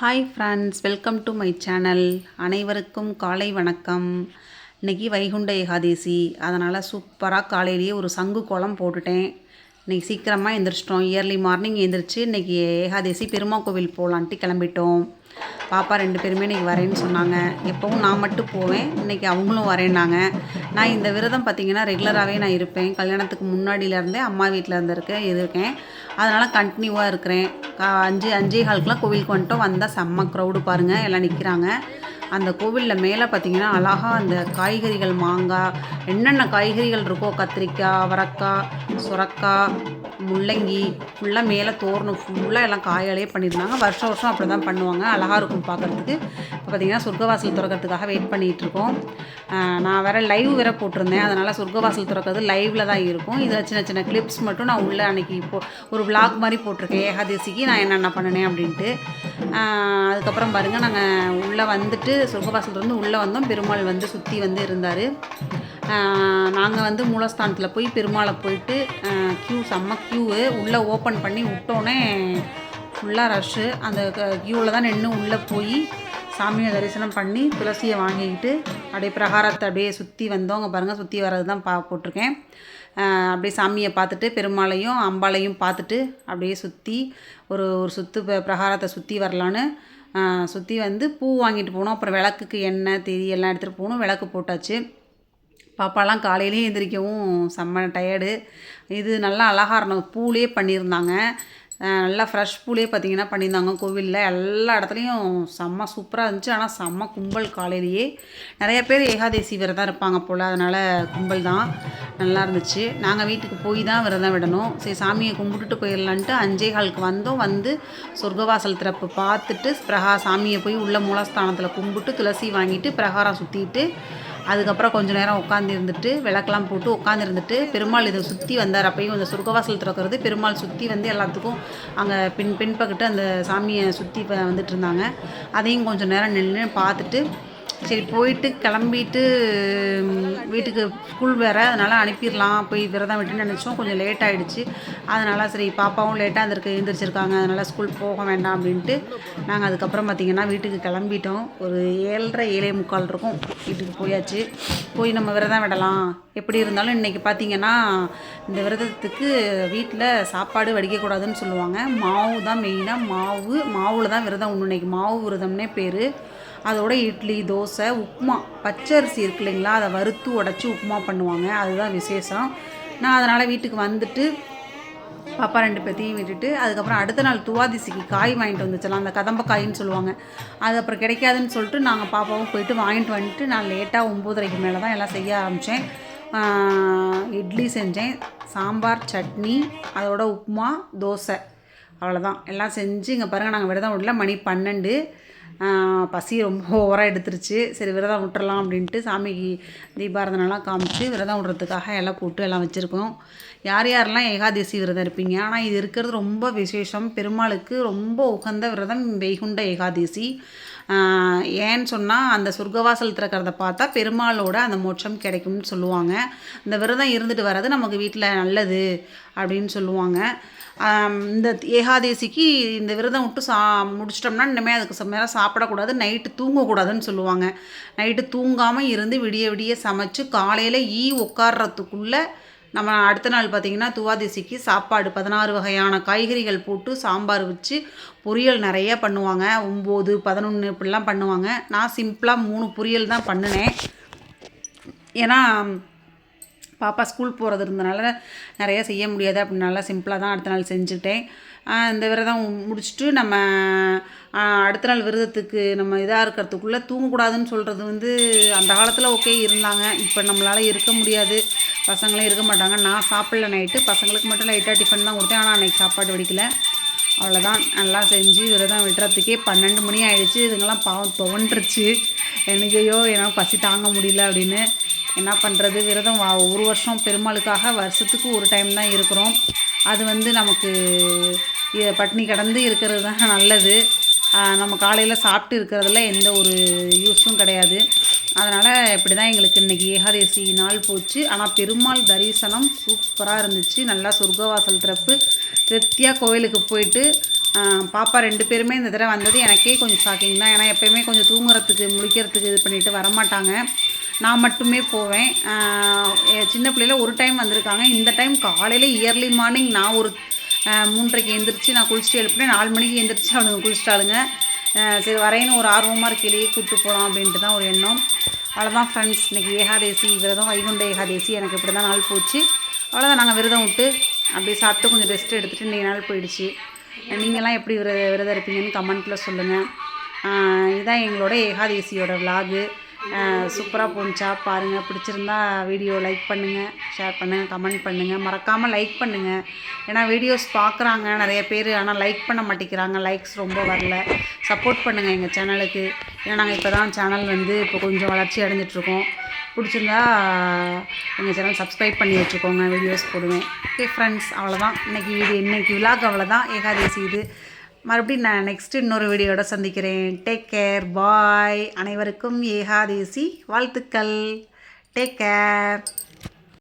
Hi friends welcome to my channel அனைவருக்கும் காலை வணக்கம். இன்றைக்கி வைகுண்ட ஏகாதேசி. அதனால் சூப்பராக காலையிலேயே ஒரு சங்கு கோலம் போட்டுட்டேன். இன்றைக்கி சீக்கிரமாக எழுந்திரிச்சிட்டோம் இயர்லி மார்னிங் எழுந்திரிச்சு இன்றைக்கி ஏகாதேசி பெருமா கோவில் போகலான்ட்டு கிளம்பிட்டோம். பாப்பா ரெண்டு பேருமே இன்றைக்கி வரேன்னு சொன்னாங்க. எப்போவும் நான் மட்டும் போவேன் இன்றைக்கி அவங்களும் வரேன்னாங்க. நான் இந்த விரதம் பார்த்திங்கன்னா ரெகுலராகவே நான் இருப்பேன். கல்யாணத்துக்கு முன்னாடியிலேருந்தே அம்மா வீட்டில் இருந்திருக்கேன் இருக்கேன் அதனால் கண்டினியூவாக இருக்கிறேன். அஞ்சு அஞ்சே காலுக்குலாம் கோவிலுக்கு வந்துட்டோம். வந்தால் செம்ம க்ரௌடு பாருங்கள் எல்லாம் நிற்கிறாங்க அந்த கோவிலில் மேலே பார்த்தீங்கன்னா அழகாக அந்த காய்கறிகள் மாங்காய் என்னென்ன காய்கறிகள் இருக்கோ கத்திரிக்காய் அவரக்காய் சுரக்காய் முள்ளங்கி ஃபுல்லாக மேலே தோரணும் ஃபுல்லாக எல்லாம் காயாலே பண்ணியிருந்தாங்க. வருஷம் வருஷம் அப்படி தான் பண்ணுவாங்க. அழகாக இருக்கும் பார்க்குறதுக்கு பார்த்திங்கன்னா சொர்க்கவாசல் திறக்கிறதுக்காக வெயிட் பண்ணிகிட்டு இருக்கோம் நான் வேறு லைவ் வேறு போட்டிருந்தேன். அதனால் சொர்க்கவாசல் திறக்கிறது லைவில் தான் இருக்கும். இதில் சின்ன சின்ன கிளிப்ஸ் மட்டும் நான் உள்ளே அன்றைக்கி இப்போ ஒரு விளாக் மாதிரி போட்டிருக்கேன். ஏகாதசிக்கு நான் என்னென்ன பண்ணினேன் அப்படின்ட்டு. அதுக்கப்புறம் பாருங்கள் நாங்கள் உள்ளே வந்துட்டு சொர்க்கவாசல் இருந்து உள்ளே வந்தோம். பெருமாள் வந்து சுற்றி வந்து இருந்தார். நாங்கள் வந்து மூலஸ்தானத்தில் போய் பெருமாளை போயிட்டு க்யூ செம்ம க்யூவு உள்ளே ஓப்பன் பண்ணி விட்டோன்னே ஃபுல்லாக ரஷ்ஷு அந்த க்யூவில் தான் நின்று உள்ளே போய் சாமியை தரிசனம் பண்ணி துளசியை வாங்கிக்கிட்டு அப்படியே பிரகாரத்தை அப்படியே சுற்றி வந்தோம். அங்கே பாருங்கள் சுற்றி வர்றது தான் பா போட்டிருக்கேன். அப்படியே சாமியை பார்த்துட்டு பெருமாளையும் அம்பாளையும் பார்த்துட்டு அப்படியே சுற்றி ஒரு ஒரு சுற்று பிரகாரத்தை சுற்றி வரலான்னு சுற்றி வந்து பூ வாங்கிட்டு போனோம். அப்புறம் விளக்குக்கு எண்ணெய் திரி எல்லாம் எடுத்துகிட்டு போகணும் விளக்கு போட்டாச்சு. பாப்பாலாம் காலையிலேயே எந்திரிக்கவும் செம்ம டயர்டு இது நல்லா அழகாக இருந்தோம் பூலே பண்ணியிருந்தாங்க. நல்லா ஃப்ரெஷ் பூலே பார்த்திங்கன்னா பண்ணியிருந்தாங்க கோவிலில். எல்லா இடத்துலையும் செம்ம சூப்பராக இருந்துச்சு. ஆனால் செம்ம கும்பல் காலையிலேயே. நிறைய பேர் ஏகாதேசி விரதம் இருப்பாங்க போல். அதனால் கும்பல் தான் நல்லா இருந்துச்சு. நாங்கள் வீட்டுக்கு போய் தான் விரதம் விடணும். சரி சாமியை கும்பிட்டுட்டு போயிடலான்ட்டு அஞ்சே காலுக்கு வந்தோம். வந்து சொர்க்கவாசல் திறப்பு பார்த்துட்டு பிரகா சாமியை போய் உள்ள மூலஸ்தானத்தில் கும்பிட்டு துளசி வாங்கிட்டு பிரகாரம் சுற்றிட்டு அதுக்கப்புறம் கொஞ்ச நேரம் உட்காந்து இருந்துட்டு விளக்கெல்லாம் போட்டு உட்காந்து இருந்துட்டு பெருமாள் இதை சுற்றி வந்தார். அப்பயும் இந்த சொர்க்கவாசல் திறக்கிறது பெருமாள் சுற்றி வந்து எல்லாத்துக்கும் அங்கே பின் பின்பக்கிட்டு அந்த சாமியை சுற்றி வந்துட்டு இருந்தாங்க. அதையும் கொஞ்சம் நேரம் நின்று பார்த்துட்டு சரி போயிட்டு கிளம்பிட்டு வீட்டுக்கு ஸ்கூல் வேறு அதனால் அனுப்பிடலாம். போய் விரதம் விட்டுன்னு நினச்சோம். கொஞ்சம் லேட் ஆகிடுச்சு அதனால் சரி பாப்பாவும் லேட்டாக இருந்திருக்கு எழுந்திரிச்சிருக்காங்க அதனால் ஸ்கூல் போக வேண்டாம் அப்படின்ட்டு நாங்கள் அதுக்கப்புறம் பார்த்திங்கன்னா வீட்டுக்கு கிளம்பிட்டோம். ஒரு ஏழரை ஏழே முக்கால் இருக்கும். வீட்டுக்கு போயாச்சு. போய் நம்ம விரதம் விடலாம். எப்படி இருந்தாலும் இன்றைக்கி பார்த்திங்கன்னா இந்த விரதத்துக்கு வீட்டில் சாப்பாடு வடிக்கக்கூடாதுன்னு சொல்லுவாங்க. மாவு தான் மெயினாக மாவு மாவில் தான் விரதம் ஒன்று இன்னைக்கு. மாவு விரதம்னே பேர். அதோட இட்லி தோசை உப்புமா. பச்சரிசி இருக்கு இல்லைங்களா? அதை வறுத்து உடச்சி உப்புமா பண்ணுவாங்க. அதுதான் விசேஷம். நான் அதனால் வீட்டுக்கு வந்துட்டு பாப்பா ரெண்டு பேர்த்தையும் விட்டுட்டு அதுக்கப்புறம் அடுத்த நாள் துவாதிசிக்கு காய் வாங்கிட்டு வந்துச்சலாம் அந்த கதம்ப காயின்னு சொல்லுவாங்க. அது அப்புறம் கிடைக்காதுன்னு சொல்லிட்டு நாங்கள் பாப்பாவும் போயிட்டு வாங்கிட்டு வந்துட்டு நான் லேட்டாக ஒம்போதரைக்கு மேலே தான் எல்லாம் செய்ய ஆரம்பித்தேன் இட்லி செஞ்சேன். சாம்பார் சட்னி அதோட உப்புமா தோசை. அவ்வளோதான் எல்லாம் செஞ்சு இங்கே பாருங்கள் நாங்கள் விரதம் விடல. மணி பன்னெண்டு. பசி ரொம்ப ஓவராக எடுத்துருச்சு. சரி விரதம் விட்டுறலாம் அப்படின்ட்டு சாமிக்கு தீபாரதனெல்லாம் காமிச்சு விரதம் விடுறதுக்காக எல்லாம் போட்டு எல்லாம் வச்சுருக்கோம். யார் யாரெல்லாம் ஏகாதசி விரதம் இருப்பீங்க? ஆனால் இது இருக்கிறது ரொம்ப விசேஷம். பெருமாளுக்கு ரொம்ப உகந்த விரதம் வைகுண்ட ஏகாதசி. ஏன்னு சொன்னால் அந்த சொர்க்கவாசல் திறக்கிறத பார்த்தா பெருமாளோட அந்த மோட்சம் கிடைக்கும்னு சொல்லுவாங்க. இந்த விரதம் இருந்துட்டு வர்றது நமக்கு வீட்டில் நல்லது அப்படின்னு சொல்லுவாங்க. இந்த ஏகாதேசிக்கு இந்த விரதம் விட்டு சா முடிச்சிட்டோம்னா இனிமேல் அதுக்கு ச- சா சாப்பிடக்கூடாது நைட்டு தூங்கக்கூடாதுன்னு சொல்லுவாங்க. நைட்டு தூங்காமல் இருந்து விடிய விடிய சமைச்சு காலையில் ஈ உட்கார்றதுக்குள்ளே நம்ம அடுத்த நாள் பார்த்திங்கன்னா துவாதிசிக்கு சாப்பாடு பதினாறு வகையான காய்கறிகள் போட்டு சாம்பார் வச்சு பொரியல் நிறைய பண்ணுவாங்க. ஒம்பது பதினொன்று இப்படிலாம் பண்ணுவாங்க. நான் சிம்பிளாக மூணு பொரியல் தான் பண்ணினேன். ஏன்னா பாப்பா ஸ்கூல் போகிறது இருந்தனால நிறைய செய்ய முடியாது. அப்படின்னால சிம்பிளாக தான் அடுத்த நாள் செஞ்சுட்டேன். இந்த விரதம் முடிச்சுட்டு நம்ம அடுத்த நாள் விரதத்துக்கு நம்ம இதாக இருக்கிறதுக்குள்ளே தூங்கக்கூடாதுன்னு சொல்கிறது வந்து அந்த காலத்தில் ஓகே இருந்தாங்க. இப்போ நம்மளால் இருக்க முடியாது. பசங்களே இருக்க மாட்டாங்க. நான் சாப்பிடல நைட்டு பசங்களுக்கு மட்டும் லைட்டாக டிஃபன் தான் கொடுத்தேன். ஆனால் அன்றைக்கி சாப்பாடு வடிக்கல. அவ்வளோதான் நல்லா செஞ்சு விரதம் விட்டுறதுக்கே பன்னெண்டு மணி ஆகிடுச்சு இதுங்கெல்லாம் பாவம் துவண்டுருச்சு. எனக்கு ஐயோ பசி தாங்க முடியல அப்படின்னு. என்ன பண்ணுறது விரதம் வா ஒரு வருஷம் பெருமாளுக்காக வருஷத்துக்கு ஒரு டைம் தான் இருக்கிறோம். அது வந்து நமக்கு பட்டினி கடந்து இருக்கிறது தான் நல்லது. நம்ம காலையில் சாப்பிட்டு இருக்கிறதுல எந்த ஒரு யூஸும் கிடையாது. அதனால் இப்படி தான் எங்களுக்கு இன்றைக்கி ஏகாதசி நாள் போச்சு. ஆனால் பெருமாள் தரிசனம் சூப்பராக இருந்துச்சு. நல்லா சொர்க்கவாசல் திறப்பு. திருப்தியாக கோயிலுக்கு போயிட்டு பாப்பா ரெண்டு பேருமே இந்த தடவை வந்தது எனக்கே கொஞ்சம் ஷாக்கிங் தான். ஏன்னா எப்போயுமே கொஞ்சம் தூங்குறதுக்கு முழிக்கிறதுக்கு இது பண்ணிட்டு வர மாட்டாங்க நான் மட்டுமே போவேன். எ- சின்ன பிள்ளையில ஒரு டைம் வந்திருக்காங்க. இந்த டைம் காலையில் இயர்லி மார்னிங் நான் ஒரு மூன்றரைக்கு எழுந்திரிச்சு நான் குளிச்சுட்டு எழுப்பினேன் நாலு மணிக்கு எழுந்திரிச்சு அவனுங்க குளிச்சிட்டாளுங்க. சரி வரையணும் ஒரு ஆர்வமாக இருக்கையிலேயே கூப்பிட்டு போகலாம் அப்படின்ட்டு தான் ஒரு எண்ணம். அவ்வளோதான் ஃப்ரெண்ட்ஸ் இன்றைக்கி ஏகாதேசி விரதம் வைகுண்ட ஏகாதேசி. எனக்கு இப்படி தான் நாள் போச்சு. அவ்வளோதான் நாங்கள் விரதம் விட்டு அப்படியே சாப்பிட்டு கொஞ்சம் ரெஸ்ட் எடுத்துகிட்டு இன்றைக்கி நாள் போயிடுச்சு. நீங்களாம் எப்படி விர விரதம் இருப்பீங்கன்னு கமெண்ட்டில் சொல்லுங்கள் இதுதான் எங்களோட ஏகாதேசியோட விலாகு சூப்பராக போணுச்சா? பாருங்கள் பிடிச்சிருந்தா வீடியோ லைக் பண்ணுங்கள் ஷேர் பண்ணுங்கள் கமெண்ட் பண்ணுங்கள் மறக்காமல் லைக் பண்ணுங்கள் ஏன்னா வீடியோஸ் பார்க்குறாங்க நிறைய பேர் ஆனால் லைக் பண்ண மாட்டேங்கிறாங்க. லைக்ஸ் ரொம்ப வரல. சப்போர்ட் பண்ணுங்கள் எங்கள் சேனலுக்கு ஏன்னா நாங்கள் இப்போ தான் சேனல் வந்து இப்போ கொஞ்சம் வளர்ச்சி அடைஞ்சிட்ருக்கோம். பிடிச்சிருந்தா எங்கள் சேனல் சப்ஸ்கிரைப் பண்ணி வச்சுக்கோங்க. வீடியோஸ் போடுவேன். ஓகே ஃப்ரெண்ட்ஸ் அவ்வளோதான் இன்றைக்கி வீடியோ இன்றைக்கி விழாக்கு அவ்வளோதான் ஏகாதேசி இது. மறுபடியும் நான் நெக்ஸ்ட் இன்னொரு வீடியோட சந்திக்கிறேன். டேக் கேர் பாய் அனைவருக்கும் ஏகாதேசி வாழ்த்துக்கள். Take care